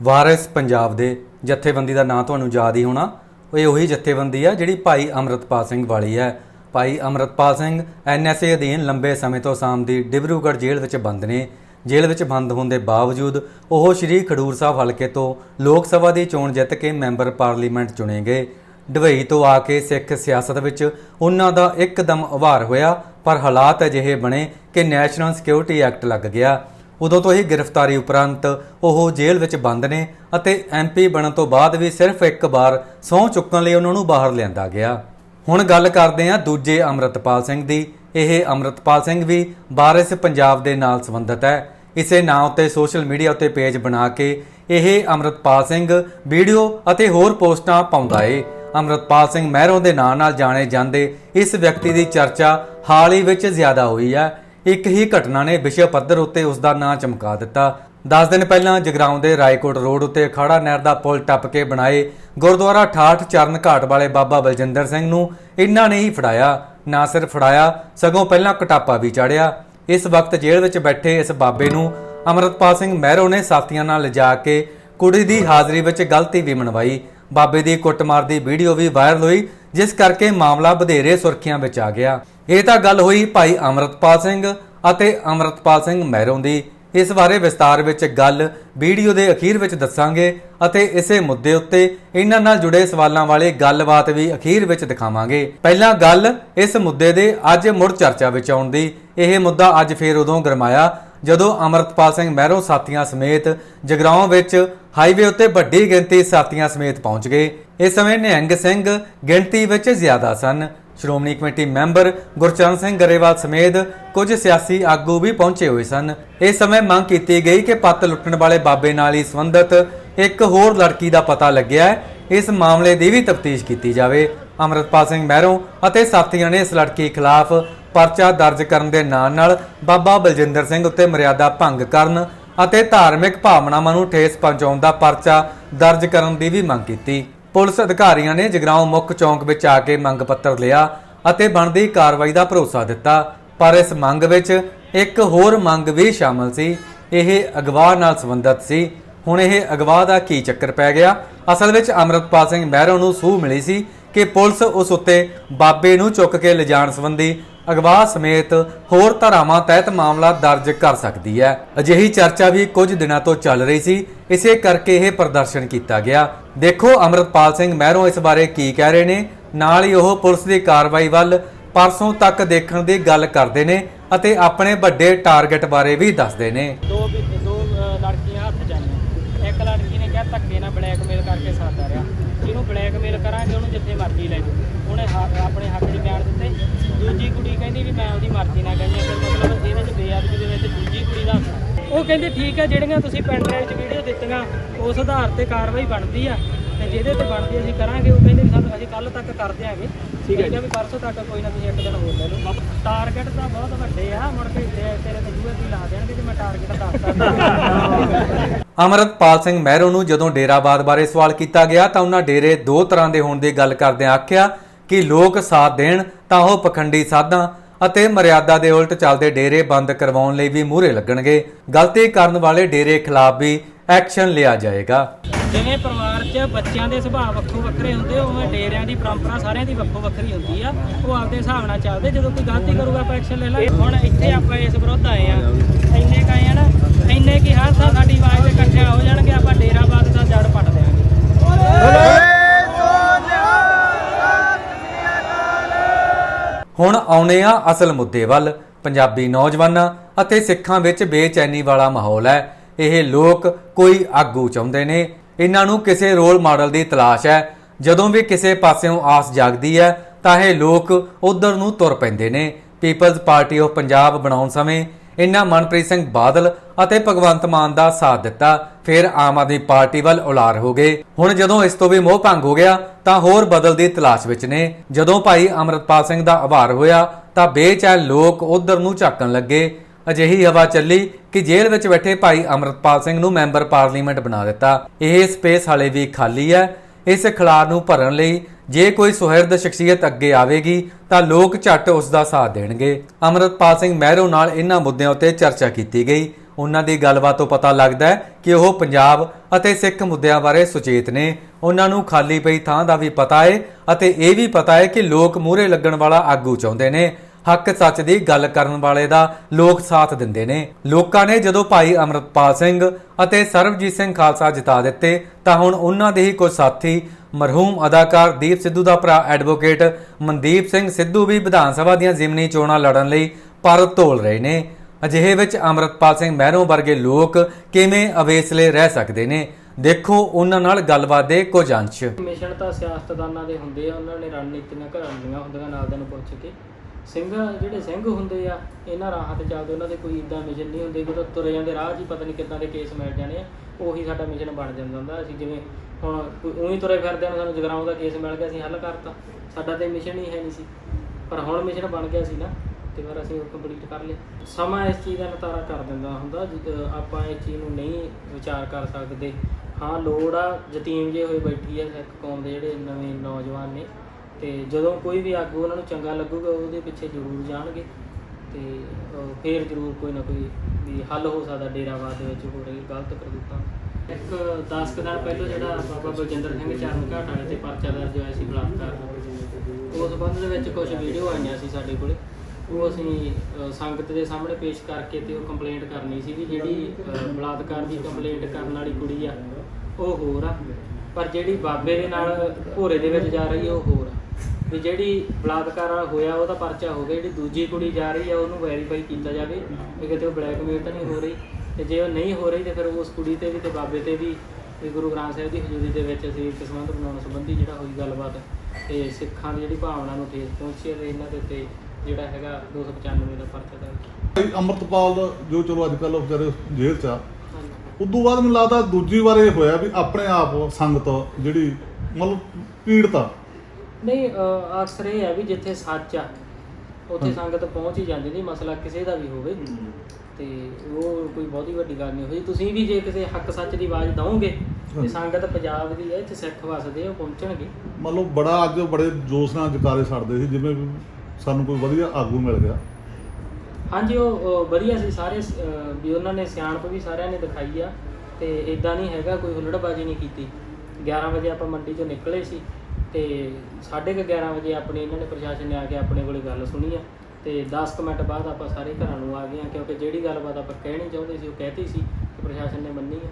ਵਾਰਿਸ ਪੰਜਾਬ ਦੇ ਜਥੇਬੰਦੀ ਦਾ ਨਾਂ ਤੁਹਾਨੂੰ ਯਾਦ ਹੀ ਹੋਣਾ, ਇਹ ਉਹੀ ਜਥੇਬੰਦੀ ਆ ਜਿਹੜੀ ਭਾਈ ਅਮਰਤਪਾਲ ਸਿੰਘ ਵਾਲੀ ਹੈ। ਭਾਈ ਅਮਰਤਪਾਲ ਸਿੰਘ ਐਨਐਸਏ ਅਧੀਨ ਲੰਬੇ ਸਮੇਂ ਤੋਂ ਆਸਾਮ ਦੀ ਡਿਬਰੂਗੜ੍ਹ ਜੇਲ੍ਹ ਵਿੱਚ ਬੰਦ ਨੇ। ਜੇਲ੍ਹ ਵਿੱਚ ਬੰਦ ਹੋਣ ਦੇ ਬਾਵਜੂਦ ਉਹ ਸ਼੍ਰੀ ਖਡੂਰ ਸਾਹਿਬ ਹਲਕੇ ਤੋਂ ਲੋਕ ਸਭਾ ਦੀ ਚੋਣ ਜਿੱਤ ਕੇ ਮੈਂਬਰ ਪਾਰਲੀਮੈਂਟ ਚੁਣੇ ਗਏ। ਦੁਬਈ ਤੋਂ ਆ ਕੇ ਸਿੱਖ ਸਿਆਸਤ ਵਿੱਚ ਉਹਨਾਂ ਦਾ ਇੱਕਦਮ ਉਭਾਰ ਹੋਇਆ, ਪਰ ਹਾਲਾਤ ਅਜਿਹੇ ਬਣੇ ਕਿ ਨੈਸ਼ਨਲ ਸਿਕਿਉਰਿਟੀ ਐਕਟ ਲੱਗ ਗਿਆ। ਉਦੋਂ ਤੋਂ ਹੀ ਗ੍ਰਿਫਤਾਰੀ ਉਪਰੰਤ ਉਹ ਜੇਲ੍ਹ ਵਿੱਚ ਬੰਦ ਨੇ ਅਤੇ ਐਮਪੀ ਬਣਨ ਤੋਂ ਬਾਅਦ ਵੀ ਸਿਰਫ ਇੱਕ ਵਾਰ ਸਹੁੰ ਚੁੱਕਣ ਲਈ ਉਹਨਾਂ ਨੂੰ ਬਾਹਰ ਲਿਆਂਦਾ ਗਿਆ। ਹੁਣ ਗੱਲ ਕਰਦੇ ਹਾਂ ਦੂਜੇ ਅੰਮ੍ਰਿਤਪਾਲ ਸਿੰਘ ਦੀ। ਇਹ ਅੰਮ੍ਰਿਤਪਾਲ ਸਿੰਘ ਵੀ ਬਾਰਿਸ ਪੰਜਾਬ ਦੇ ਨਾਲ ਸੰਬੰਧਿਤ ਹੈ। ਇਸੇ ਨਾਂ ਉੱਤੇ ਸੋਸ਼ਲ ਮੀਡੀਆ ਉੱਤੇ ਪੇਜ ਬਣਾ ਕੇ ਇਹ ਅੰਮ੍ਰਿਤਪਾਲ ਸਿੰਘ ਵੀਡੀਓ ਅਤੇ ਹੋਰ ਪੋਸਟਾਂ ਪਾਉਂਦਾ ਏ। ਅੰਮ੍ਰਿਤਪਾਲ ਸਿੰਘ ਮਹਿਰੋਂ ਦੇ ਨਾਂ ਨਾਲ ਜਾਣੇ ਜਾਂਦੇ ਇਸ ਵਿਅਕਤੀ ਦੀ ਚਰਚਾ ਹਾਲ ਹੀ ਵਿੱਚ ਜ਼ਿਆਦਾ ਹੋਈ ਹੈ। ਇੱਕ ਹੀ ਘਟਨਾ ਨੇ ਵਿਸ਼ਵ ਪੱਧਰ ਉੱਤੇ ਉਸ ਦਾ ਨਾਂ ਚਮਕਾ ਦਿੱਤਾ। 10 ਦਿਨ ਪਹਿਲਾਂ ਜਗਰਾਉਂ ਦੇ ਰਾਏਕੋਟ ਰੋਡ ਉੱਤੇ ਖਾੜਾ ਨਹਿਰ ਦਾ ਪੁਲ ਟੱਪ ਕੇ ਬਣਾਏ ਗੁਰਦੁਆਰਾ ਠਾਠ ਚਰਨ ਘਾਟ ਵਾਲੇ ਬਾਬਾ ਬਲਜਿੰਦਰ ਸਿੰਘ ਨੂੰ ਇਹਨਾਂ ਨੇ ਹੀ ਫੜਾਇਆ, ਨਾ ਸਿਰਫ ਫੜਾਇਆ, ਸਗੋਂ ਪਹਿਲਾਂ ਕਟਾਪਾ ਵੀ ਚਾੜਿਆ। ਇਸ ਵਕਤ ਜੇਲ੍ਹ ਵਿੱਚ ਬੈਠੇ ਇਸ ਬਾਬੇ ਨੂੰ ਅਮਰਤਪਾਲ ਸਿੰਘ ਮਹਿਰੋ ਨੇ ਸਾਥੀਆਂ ਨਾਲ ਲਿਜਾ ਕੇ ਕੁੜੀ ਦੀ ਹਾਜ਼ਰੀ ਵਿੱਚ ਗਲਤੀ ਵੀ ਮਨਵਾਈ। ਬਾਬੇ ਦੀ ਕੁੱਟਮਾਰ ਦੀ ਵੀਡੀਓ ਵੀ ਵਾਇਰਲ ਹੋਈ ਜਿਸ ਕਰਕੇ ਮਾਮਲਾ ਵਧੇਰੇ ਸੁਰਖੀਆਂ ਵਿੱਚ ਆ ਗਿਆ। ਇਹ ਤਾਂ ਗੱਲ ਹੋਈ ਭਾਈ ਅਮਰਤਪਾਲ ਸਿੰਘ ਅਤੇ ਅਮਰਤਪਾਲ ਸਿੰਘ ਮਹਿਰੋਂ ਦੀ। ਇਸ ਬਾਰੇ ਵਿਸਤਾਰ ਵਿੱਚ ਗੱਲ ਵੀਡੀਓ ਦੇ ਅਖੀਰ ਵਿੱਚ ਦੱਸਾਂਗੇ ਅਤੇ ਇਸੇ ਮੁੱਦੇ ਉੱਤੇ ਇਹਨਾਂ ਨਾਲ ਜੁੜੇ ਸਵਾਲਾਂ ਵਾਲੇ ਗੱਲਬਾਤ ਵੀ ਅਖੀਰ ਵਿੱਚ ਦਿਖਾਵਾਂਗੇ। ਪਹਿਲਾਂ ਗੱਲ ਇਸ ਮੁੱਦੇ ਦੇ ਅੱਜ ਮੁੜ ਚਰਚਾ ਵਿੱਚ ਆਉਣ ਦੀ। ਇਹ ਮੁੱਦਾ ਅੱਜ ਫੇਰ ਉਦੋਂ ਗਰਮਾਇਆ ਜਦੋਂ ਅਮਰਤਪਾਲ ਸਿੰਘ ਮਹਿਰੋਂ ਸਾਥੀਆਂ ਸਮੇਤ ਜਗਰਾਉਂ ਵਿੱਚ ਹਾਈਵੇ ਉੱਤੇ ਵੱਡੀ ਗਿਣਤੀ ਸਾਥੀਆਂ ਸਮੇਤ ਪਹੁੰਚ ਗਏ। ਇਸ ਸਮੇਂ ਨਿਹੰਗ ਸਿੰਘ ਗਿਣਤੀ ਵਿੱਚ ਜ਼ਿਆਦਾ ਸਨ। ਸ਼੍ਰੋਮਣੀ ਕਮੇਟੀ ਮੈਂਬਰ ਗੁਰਚਰਨ ਸਿੰਘ ਗਰੇਵਾਲ ਸਮੇਤ ਕੁਝ ਸਿਆਸੀ ਆਗੂ ਵੀ ਪਹੁੰਚੇ ਹੋਏ ਸਨ। ਇਸ ਸਮੇਂ ਮੰਗ ਕੀਤੀ ਗਈ ਕਿ ਪੱਤ ਲੁੱਟਣ ਵਾਲੇ ਬਾਬੇ ਨਾਲ ਹੀ ਸੰਬੰਧਿਤ ਇੱਕ ਹੋਰ ਲੜਕੀ ਦਾ ਪਤਾ ਲੱਗਿਆ ਹੈ। ਇਸ ਮਾਮਲੇ ਦੀ ਵੀ ਤਫਤੀਸ਼ ਕੀਤੀ ਜਾਵੇ। ਅਮਰਤਪਾਲ ਸਿੰਘ ਮਹਿਰੋਂ ਅਤੇ ਸਾਥੀਆਂ ਨੇ ਇਸ ਲੜਕੀ ਖਿਲਾਫ ਪਰਚਾ ਦਰਜ ਕਰਨ ਦੇ ਨਾਲ ਨਾਲ ਬਾਬਾ ਬਲਜਿੰਦਰ ਸਿੰਘ ਉੱਤੇ ਮਰਿਆਦਾ ਭੰਗ ਕਰਨ ਅਤੇ ਧਾਰਮਿਕ ਭਾਵਨਾਵਾਂ ਨੂੰ ਠੇਸ ਪਹੁੰਚਾਉਣ ਦਾ ਪਰਚਾ ਦਰਜ ਕਰਨ ਦੀ ਵੀ ਮੰਗ ਕੀਤੀ। ਪੁਲਿਸ ਅਧਿਕਾਰੀਆਂ ਨੇ ਜਗਰਾਉਂ ਮੁੱਖ ਚੌਂਕ ਵਿੱਚ ਆ ਕੇ ਮੰਗ ਪੱਤਰ ਲਿਆ ਅਤੇ ਬਣਦੀ ਕਾਰਵਾਈ ਦਾ ਭਰੋਸਾ ਦਿੱਤਾ। ਪਰ ਇਸ ਮੰਗ ਵਿੱਚ ਇੱਕ ਹੋਰ ਮੰਗ ਵੀ ਸ਼ਾਮਲ ਸੀ। ਇਹ ਅਗਵਾ ਨਾਲ ਸੰਬੰਧਿਤ ਸੀ। ਹੁਣ ਇਹ ਅਗਵਾ ਦਾ ਕੀ ਚੱਕਰ ਪੈ ਗਿਆ? ਅਸਲ ਵਿੱਚ ਅਮਰਤਪਾਲ ਸਿੰਘ ਮਹਿਰੋਂ ਨੂੰ ਸੂਹ ਮਿਲੀ ਸੀ ਕਿ ਪੁਲਿਸ ਉਸ ਉੱਤੇ ਬਾਬੇ ਨੂੰ ਚੁੱਕ ਕੇ ਲਿਜਾਣ ਸੰਬੰਧੀ ਅਗਵਾ ਸਮੇਤ ਹੋਰ ਧਾਰਾਵਾਂ ਤਹਿਤ ਮਾਮਲਾ ਦਰਜ ਕਰ ਸਕਦੀ ਹੈ। ਅਜਿਹੀ ਚਰਚਾ ਵੀ ਕੁਝ ਦਿਨਾਂ ਤੋਂ ਚੱਲ ਰਹੀ ਸੀ। ਇਸੇ ਕਰਕੇ ਇਹ ਪ੍ਰਦਰਸ਼ਨ ਕੀਤਾ ਗਿਆ। ਦੇਖੋ ਅਮਰਤਪਾਲ ਸਿੰਘ, ਮਹਿਰੋਂ ਇਸ ਬਾਰੇ ਕੀ ਕਹਿ ਰਹੇ ਨੇ? ਨਾਲ ਹੀ ਉਹ ਪੁਲਿਸ ਦੀ ਕਾਰਵਾਈ ਵੱਲ ਪਰਸੋਂ ਤੱਕ ਦੇਖਣ ਦੀ ਗੱਲ ਕਰਦੇ ਨੇ ਅਤੇ ਆਪਣੇ ਵੱਡੇ ਟਾਰਗੇਟ ਬਾਰੇ ਵੀ ਦੱਸਦੇ ਨੇ। ਦੋ ਦੋ ਲੜਕੀਆਂ ਹੱਥ ਜਾਈਆਂ ਇੱਕ ਲੜਕੀ ਨੇ ਕਿਹਾ ਧੱਕੇ ਨਾਲ ਬਲੈਕਮੇਲ ਕਰਕੇ ਸਾਦਾ ਰਿਹਾ। ਜਿਹਨੂੰ ਬਲੈਕਮੇਲ ਕਰਾਂਗੇ ਉਹਨੂੰ ਜਿੱਥੇ ਮਰਜ਼ੀ ਲੈ ਜਾਓ। ਉਹਨੇ ਆਪਣੇ ਹੱਕ 'ਚ ਬਿਆਨ ਦਿੱਤੇ। ਦੂਜੀ ਕੁੜੀ ਕਹਿੰਦੀ ਵੀ ਮੈਂ ਉਹਦੀ ਮਰਜ਼ੀ ਨਾਲ ਗਈ ਹਾਂ ਫਿਰ ਮਤਲਬ ਇਹਦੇ 'ਚ ਬੇਅਦਬੀ ਦੇ ਵਿੱਚ ਦੂਜੀ ਕੁੜੀ ਦਾ ਉਹ ਕਹਿੰਦੀ ਠੀਕ ਹੈ ਜਿਹੜੀਆਂ ਤੁਸੀਂ ਪੈਨ ਡਰਾਈਵ 'ਚ ਵੀਡੀਓ ਦਿੱਤੀਆਂ ਉਸ ਆਧਾਰ ਤੇ ਕਾਰਵਾਈ ਬਣਦੀ ਆ ਤੇ ਜਿਹਦੇ ਤੇ ਬਣਦੀ ਅਸੀਂ ਕਰਾਂਗੇ ਉਹ ਕਹਿੰਦੇ ਵੀ ਸਾਨੂੰ ਅਸੀਂ ਕੱਲ ਤੱਕ ਕਰ ਦਿਆਂਗੇ। ਠੀਕ ਹੈ ਵੀ ਪਰਸੋਂ ਤੱਕ ਕੋਈ ਨਾ ਤੁਸੀਂ ਇੱਕ ਦਿਨ ਹੋਰ ਲੈ ਲਓ। ਟਾਰਗੇਟ ਤਾਂ ਬਹੁਤ ਵੱਡੇ ਆ ਮੁੜ ਕੇ ਤੇ- ਤੇਰੇ ਤੇ ਯੂਐਸਬੀ ਲਾ ਦੇਣਗੇ ਜੇ ਮੈਂ ਟਾਰਗੇਟ ਦੱਸਦਾ ਅਮਰਤਪਾਲ ਸਿੰਘ ਮਹਿਰੋ ਨੂੰ ਜਦੋਂ ਡੇਰਾਬਾਦ ਬਾਰੇ ਸਵਾਲ ਕੀਤਾ ਗਿਆ ਤਾਂ ਉਹਨਾਂ ਡੇਰੇ ਦੋ ਤਰ੍ਹਾਂ ਦੇ ਹੋਣ ਦੀ ਗੱਲ ਕਰਦਿਆਂ ਆਖਿਆ ਕਿ ਲੋਕ ਸਾਥ ਦੇਣ ਤਾਂ ਉਹ ਪਖੰਡੀ ਸਾਧਾਂ ਅਤੇ ਮਰਿਆਦਾ ਦੇ ਉਲਟ ਚੱਲਦੇ ਡੇਰੇ ਬੰਦ ਕਰਵਾਉਣ ਲਈ ਵੀ ਮੂਹਰੇ ਲੱਗਣਗੇ। ਗਲਤੀ ਕਰਨ ਵਾਲੇ ਡੇਰੇ ਖਿਲਾਫ ਵੀ ਐਕਸ਼ਨ ਲਿਆ ਜਾਏਗਾ। ਜਿਵੇਂ ਪਰਿਵਾਰ 'ਚ ਬੱਚਿਆਂ ਦੇ ਸੁਭਾਅ ਵੱਖੋ ਵੱਖਰੇ ਹੁੰਦੇ ਉਵੇਂ ਡੇਰਿਆਂ ਦੀ ਪਰੰਪਰਾ ਸਾਰਿਆਂ ਦੀ ਵੱਖੋ ਵੱਖਰੀ ਹੁੰਦੀ ਆ। ਉਹ ਆਪਦੇ ਹਿਸਾਬ ਨਾਲ ਚੱਲਦੇ ਜਦੋਂ ਕੋਈ ਗਲਤੀ ਕਰੂਗਾ ਆਪਾਂ ਐਕਸ਼ਨ ਲੈ ਲਾਂਗੇ। ਹੁਣ ਇੱਥੇ ਆਪਾਂ ਇਸ ਵਿਰੁੱਧ ਆਏ ਆ। ਇੰਨੇ ਕੁ ਆਏ ਆ ਨਾ ਇੰਨੇ ਕੀ ਹਰ ਸਾਡੀ ਆਵਾਜ਼ ਤੇ ਇਕੱਠਿਆ ਹੋ ਜਾਣਗੇ ਆਪਾਂ ਡੇਰਾਬਾਦ ਦਾ ਜੜ ਪੱਟ ਦਿਆਂਗੇ। ਹੁਣ ਆਉਨੇ ਆ ਅਸਲ ਮੁੱਦੇ ਵੱਲ। ਪੰਜਾਬੀ ਨੌਜਵਾਨਾਂ ਅਤੇ ਸਿੱਖਾਂ ਵਿੱਚ ਬੇਚੈਨੀ ਵਾਲਾ ਮਾਹੌਲ ਹੈ। ਇਹ ਲੋਕ ਕੋਈ ਆਗੂ ਚਾਹੁੰਦੇ ਨੇ। ਇਹਨਾਂ ਨੂੰ ਕਿਸੇ ਰੋਲ ਮਾਡਲ ਦੀ ਤਲਾਸ਼ ਹੈ। ਜਦੋਂ ਵੀ ਕਿਸੇ ਪਾਸਿਓਂ ਆਸ ਜਾਗਦੀ ਹੈ, ਤਾਂ ਇਹ ਲੋਕ ਉਧਰ ਨੂੰ ਤੁਰ ਪੈਂਦੇ ਨੇ। ਪੀਪਲਜ਼ ਪਾਰਟੀ ਆਫ ਪੰਜਾਬ ਬਣਾਉਣ ਸਮੇਂ ਇਹਨਾਂ ਮਨਪ੍ਰੀਤ ਸਿੰਘ ਬਾਦਲ ਅਤੇ ਭਗਵੰਤ ਮਾਨ ਦਾ ਸਾਥ ਦਿੱਤਾ। ਫਿਰ ਆਮ ਆਦਮੀ ਪਾਰਟੀ ਵੱਲ ਉਲਾਰ ਹੋ ਗਏ। ਹੁਣ ਜਦੋਂ ਇਸ ਤੋਂ ਵੀ ਮੋਹ ਭੰਗ ਹੋ ਗਿਆ, ਤਾਂ ਹੋਰ ਬਦਲ ਦੀ ਤਲਾਸ਼ ਵਿੱਚ ਨੇ। ਜਦੋਂ ਭਾਈ ਅਮਰਤਪਾਲ ਸਿੰਘ ਦਾ ਆਭਾਰ ਹੋਇਆ, ਤਾਂ ਬੇਚੈਨ ਲੋਕ ਉਧਰ ਨੂੰ ਝਾਕਣ ਲੱਗੇ। ਅਜਿਹੀ ਹਵਾ ਚੱਲੀ ਕਿ ਜੇਲ੍ਹ ਵਿੱਚ ਬੈਠੇ ਭਾਈ ਅਮਰਤਪਾਲ ਸਿੰਘ ਨੂੰ ਮੈਂਬਰ ਪਾਰਲੀਮੈਂਟ ਬਣਾ ਦਿੱਤਾ। ਇਹ ਸਪੇਸ ਹਾਲੇ ਵੀ ਖਾਲੀ ਹੈ। ਇਸ ਖਿਲਾਰ ਨੂੰ ਭਰਨ ਲਈ ਜੇ ਕੋਈ ਸੁਹਿਰਦ ਸ਼ਖਸੀਅਤ ਅੱਗੇ ਆਵੇਗੀ, ਤਾਂ ਲੋਕ ਝੱਟ ਉਸ ਦਾ ਸਾਥ ਦੇਣਗੇ। ਅਮਰਤਪਾਲ ਸਿੰਘ ਮਹਿਰੋ ਨਾਲ ਇਹਨਾਂ ਮੁੱਦਿਆਂ ਉੱਤੇ ਚਰਚਾ ਕੀਤੀ ਗਈ। ਉਹਨਾਂ ਦੀ ਗੱਲਬਾਤ ਤੋਂ ਪਤਾ ਲੱਗਦਾ ਹੈ ਕਿ ਉਹ ਪੰਜਾਬ ਅਤੇ ਸਿੱਖ ਮੁੱਦਿਆਂ ਬਾਰੇ ਸੁਚੇਤ ਨੇ। ਉਹਨਾਂ ਨੂੰ ਖਾਲੀ ਪਈ ਥਾਂ ਦਾ ਵੀ ਪਤਾ ਹੈ ਅਤੇ ਇਹ ਵੀ ਪਤਾ ਹੈ ਕਿ ਲੋਕ ਮੂਹਰੇ ਲੱਗਣ ਵਾਲਾ ਆਗੂ ਚਾਹੁੰਦੇ ਨੇ। ਹੱਕ ਸੱਚ ਦੀ ਗੱਲ ਕਰਨ ਵਾਲੇ ਦਾ ਲੋਕ ਸਾਥ ਦਿੰਦੇ ਨੇ। ਲੋਕਾਂ ਨੇ ਜਦੋਂ ਭਾਈ ਅਮਰਤਪਾਲ ਸਿੰਘ ਅਤੇ ਸਰਬਜੀਤ ਸਿੰਘ ਖਾਲਸਾ ਜਿਤਾ ਦਿੱਤੇ, ਤਾਂ ਹੁਣ ਉਹਨਾਂ ਦੇ ਹੀ ਕੁਝ ਸਾਥੀ ਮਰਹੂਮ ਅਦਾਕਾਰ ਦੀਪ ਸਿੱਧੂ ਦਾ ਭਰਾ ਐਡਵੋਕੇਟ ਮਨਦੀਪ ਸਿੰਘ ਸਿੱਧੂ ਵੀ ਵਿਧਾਨ ਸਭਾ ਦੀਆਂ ਜ਼ਿਮਨੀ ਚੋਣਾਂ ਲੜਨ ਲਈ ਪਰ ਤੋਲ ਰਹੇ ਨੇ। ਅਜਿਹੇ ਵਿੱਚ ਅਮਰਤਪਾਲ ਸਿੰਘ ਮਹਿਰੋਂ ਵਰਗੇ ਲੋਕ ਕਿਵੇਂ ਅਵੇਸਲੇ ਰਹਿ ਸਕਦੇ ਨੇ? ਦੇਖੋ ਉਹਨਾਂ ਨਾਲ ਗੱਲਬਾਤ ਦੇ ਕੁਝ ਅੰਸ਼। ਮਿਸ਼ਨ ਤਾਂ ਸਿਆਸਤਦਾਨਾਂ ਦੇ ਹੁੰਦੇ ਆ, ਉਹਨਾਂ ਨੇ ਰਣਨੀਤੀਆਂ ਘੜਨੀਆਂ ਹੁੰਦੀਆਂ, ਨਾਲ ਦੇ ਨੂੰ ਪੁੱਛ ਕੇ। ਸਿੰਘ, ਜਿਹੜੇ ਸਿੰਘ ਹੁੰਦੇ ਆ, ਇਹਨਾਂ ਰਾਹਾਂ ਤੇ ਚੱਲਦੇ, ਉਹਨਾਂ ਦੇ ਕੋਈ ਇਦਾਂ ਮਿਸ਼ਨ ਨਹੀਂ ਹੁੰਦੇ, ਜਦੋਂ ਤੁਰੇ ਜਾਂਦੇ, ਰਾਹ 'ਚ ਹੀ ਪਤਾ ਨਹੀਂ ਕਿੱਦਾਂ ਦੇ ਕੇਸ ਮਿਲ ਜਾਣੇ ਆ, ਉਹੀ ਸਾਡਾ ਮਿਸ਼ਨ ਬਣ ਜਾਂਦਾ ਹੁੰਦਾ। ਅਸੀਂ ਜਿਵੇਂ ਹੁਣ ਕੋਈ ਉਹੀ ਤੁਰੇ ਫਿਰਦੇ ਨੂੰ ਸਾਨੂੰ ਜਗਰਾਉਂ ਦਾ ਕੇਸ ਮਿਲ ਗਿਆ ਸੀ ਹੱਲ ਕਰਤਾ। ਸਾਡਾ ਤੇ ਮਿਸ਼ਨ ਹੀ ਹੈ ਨਹੀਂ ਸੀ। ਪਰ ਹੁਣ ਮਿਸ਼ਨ ਬਣ ਗਿਆ ਸੀ ਨਾ। ਤੇ ਫਿਰ ਅਸੀਂ ਉਹ ਕੰਪਲੀਟ ਕਰ ਲਿਆ। ਸਮਾਂ ਇਸ ਚੀਜ਼ ਦਾ ਨਤਾਰਾ ਕਰ ਦਿੰਦਾ ਹੁੰਦਾ, ਜ ਆਪਾਂ ਇਸ ਚੀਜ਼ ਨੂੰ ਨਹੀਂ ਵਿਚਾਰ ਕਰ ਸਕਦੇ। ਹਾਂ, ਲੋੜ ਆ, ਯਤੀਮ ਜੇ ਹੋਏ ਬੈਠੀ ਆ ਸਿੱਖ ਕੌਮ ਦੇ ਜਿਹੜੇ ਨਵੇਂ ਨੌਜਵਾਨ ਨੇ, ਤੇ ਜਦੋਂ ਕੋਈ ਵੀ ਆਗੂ ਉਹਨਾਂ ਨੂੰ ਚੰਗਾ ਲੱਗੂਗਾ ਉਹਦੇ ਪਿੱਛੇ ਜ਼ਰੂਰ ਜਾਣਗੇ। ਤੇ ਅਹ ਫੇਰ ਜ਼ਰੂਰ ਕੋਈ ਨਾ ਕੋਈ ਵੀ ਹੱਲ ਹੋ ਸਕਦਾ ਡੇਰਾਵਾਦ ਦੇ ਵਿੱਚ ਹੋ ਰਹੀ ਗਲਤ ਕਰਤੂਤਾਂ। ਇੱਕ 10 ਕੁ ਦਿਨ ਪਹਿਲਾਂ ਜਿਹੜਾ ਬਾਬਾ ਬਲਜਿੰਦਰ ਸਿੰਘ ਚਰਨ ਘਾਟ ਵਾਲੇ ਤੇ ਪਰਚਾ ਦਰਜ ਹੋਇਆ ਸੀ ਬਲਾਤਕਾਰ ਦਾ, ਉਸ ਸੰਬੰਧ ਦੇ ਵਿੱਚ ਕੁਝ ਵੀਡੀਓ ਆਈਆਂ ਸੀ ਸਾਡੇ ਕੋਲੇ। ਉਹ ਅਸੀਂ ਅ, ਸੰਗਤ ਦੇ ਸਾਹਮਣੇ ਪੇਸ਼ ਕਰਕੇ ਤੇ ਉਹ ਕੰਪਲੇਂਟ ਕਰਨੀ ਸੀ ਵੀ ਜਿਹੜੀ ਅ, ਬਲਾਤਕਾਰ ਦੀ ਕੰਪਲੇਂਟ ਕਰਨ ਵਾਲੀ ਕੁੜੀ ਆ ਉਹ ਹੋਰ ਆ। ਪਰ ਜਿਹੜੀ ਬਾਬੇ ਦੇ ਨਾਲ ਭੋਰੇ ਦੇ ਵਿੱਚ ਜਾ ਰਹੀ ਆ ਉਹ ਹੋਰ ਆ। ਵੀ ਜਿਹੜੀ ਬਲਾਤਕਾਰ ਵਾਲਾ ਹੋਇਆ ਉਹਦਾ ਪਰਚਾ ਹੋ ਗਿਆ। ਜਿਹੜੀ ਦੂਜੀ ਕੁੜੀ ਜਾ ਰਹੀ ਆ ਉਹਨੂੰ ਵੈਰੀਫਾਈ ਕੀਤਾ ਜਾਵੇ ਵੀ ਕਿਤੇ ਉਹ ਬਲੈਕਮੇਲ ਤਾਂ ਨਹੀਂ ਹੋ ਰਹੀ। ਤੇ ਜੇ ਉਹ ਨਹੀਂ ਹੋ ਰਹੀ ਤੇ ਫਿਰ ਉਸ ਕੁੜੀ ਤੇ ਵੀ ਤੇ ਬਾਬੇ ਤੇ ਵੀ ਵੀ ਗੁਰੂ ਗ੍ਰੰਥ ਸਾਹਿਬ ਦੀ ਹਜ਼ੂਰੀ ਦੇ ਵਿੱਚ ਅਸੀਂ ਇੱਕ ਸੰਬੰਧ ਬਣਾਉਣ ਸੰਬੰਧੀ ਜਿਹੜਾ ਹੋਈ ਗੱਲਬਾਤ ਤੇ ਸਿੱਖਾਂ ਦੀ ਜਿਹੜੀ ਭਾਵਨਾ ਨੂੰ ਠੇਸ ਪਹੁੰਚੀ ਹੈ ਤੇ ਇਹਨਾਂ ਦੇ ਉੱਤੇ ਜਿਹੜਾ ਹੈਗਾ 295 ਦਾ ਪਰਚਾ ਦਰਜ ਭਾਈ ਅੰਮ੍ਰਿਤਪਾਲ ਜੋ ਚਲੋ ਅੱਜ ਕੱਲ੍ਹ ਵਿਚਾਰੇ ਜੇਲ੍ਹ 'ਚ ਆ। ਹਾਂਜੀ। ਉਦੋਂ ਬਾਅਦ ਮੈਨੂੰ ਲੱਗਦਾ ਦੂਜੀ ਵਾਰ ਇਹ ਹੋਇਆ ਵੀ ਆਪਣੇ ਆਪ ਸੰਗਤ ਜਿਹੜੀ ਮਤਲਬ ਪੀੜਤ ਆ। ਨਹੀਂ ਅਹ ਅਕਸਰ ਇਹ ਹੈ ਵੀ ਜਿੱਥੇ ਸੱਚ ਆ ਉੱਥੇ ਸੰਗਤ ਪਹੁੰਚ ਹੀ ਜਾਂਦੀ ਨਹੀਂ ਮਸਲਾ ਕਿਸੇ ਦਾ ਵੀ ਹੋਵੇ। ਤੇ ਉਹ ਕੋਈ ਬਹੁਤੀ ਵੱਡੀ ਗੱਲ ਨਹੀਂ ਹੋਈ। ਤੁਸੀਂ ਵੀ ਜੇ ਕਿਸੇ ਹੱਕ ਸੱਚ ਦੀ ਆਵਾਜ਼ ਦਵੋਗੇ ਤੇ ਹਾਂਜੀ। ਸੰਗਤ ਪੰਜਾਬ ਦੀ ਹੈ ਇੱਥੇ ਸਿੱਖ ਵਸਦੇ ਆ ਉਹ ਪਹੁੰਚਣਗੇ। ਮਤਲਬ ਬੜਾ ਅੱਜ ਬੜੇ ਜੋਸ਼ ਨਾਲ ਜਕਾਰੇ ਛੱਡਦੇ ਸੀ ਜਿਵੇਂ ਵੀ ਸਾਨੂੰ ਕੋਈ ਵਧੀਆ ਆਗੂ ਮਿਲ ਗਿਆ। ਹਾਂਜੀ, ਉਹ ਉਹ ਵਧੀਆ ਸੀ ਸਾਰੇ ਸ- ਅਹ, ਵੀ ਉਹਨਾਂ ਨੇ ਸਿਆਣਪ ਵੀ ਸਾਰਿਆਂ ਨੇ ਦਿਖਾਈ ਆ ਤੇ ਇਦਾਂ ਨਹੀਂ ਹੈਗਾ, ਕੋਈ ਹੁੱਲੜਬਾਜ਼ੀ ਨਹੀਂ ਕੀਤੀ। 11 ਵਜੇ ਆਪਾਂ ਮੰਡੀ ਚੋਂ ਨਿਕਲੇ ਸੀ ਤੇ 11:30 ਵਜੇ ਆਪਣੇ ਇਹਨਾਂ ਨੇ ਪ੍ਰਸ਼ਾਸਨ ਨੇ ਆ ਕੇ ਆਪਣੇ ਕੋਲੇ ਗੱਲ ਸੁਣੀ ਆ ਤੇ 10 ਕੁ ਮਿੰਟ ਬਾਅਦ ਆਪਾਂ ਸਾਰੇ ਘਰਾਂ ਨੂੰ ਆ ਗਏ ਆ, ਕਿਉਂਕਿ ਜਿਹੜੀ ਗੱਲਬਾਤ ਆਪਾਂ ਕਹਿਣੀ ਚਾਹੁੰਦੇ ਸੀ, ਉਹ ਕਹਿਤੀ ਸੀ ਤੇ ਪ੍ਰਸ਼ਾਸਨ ਨੇ ਮੰਨੀ ਆ।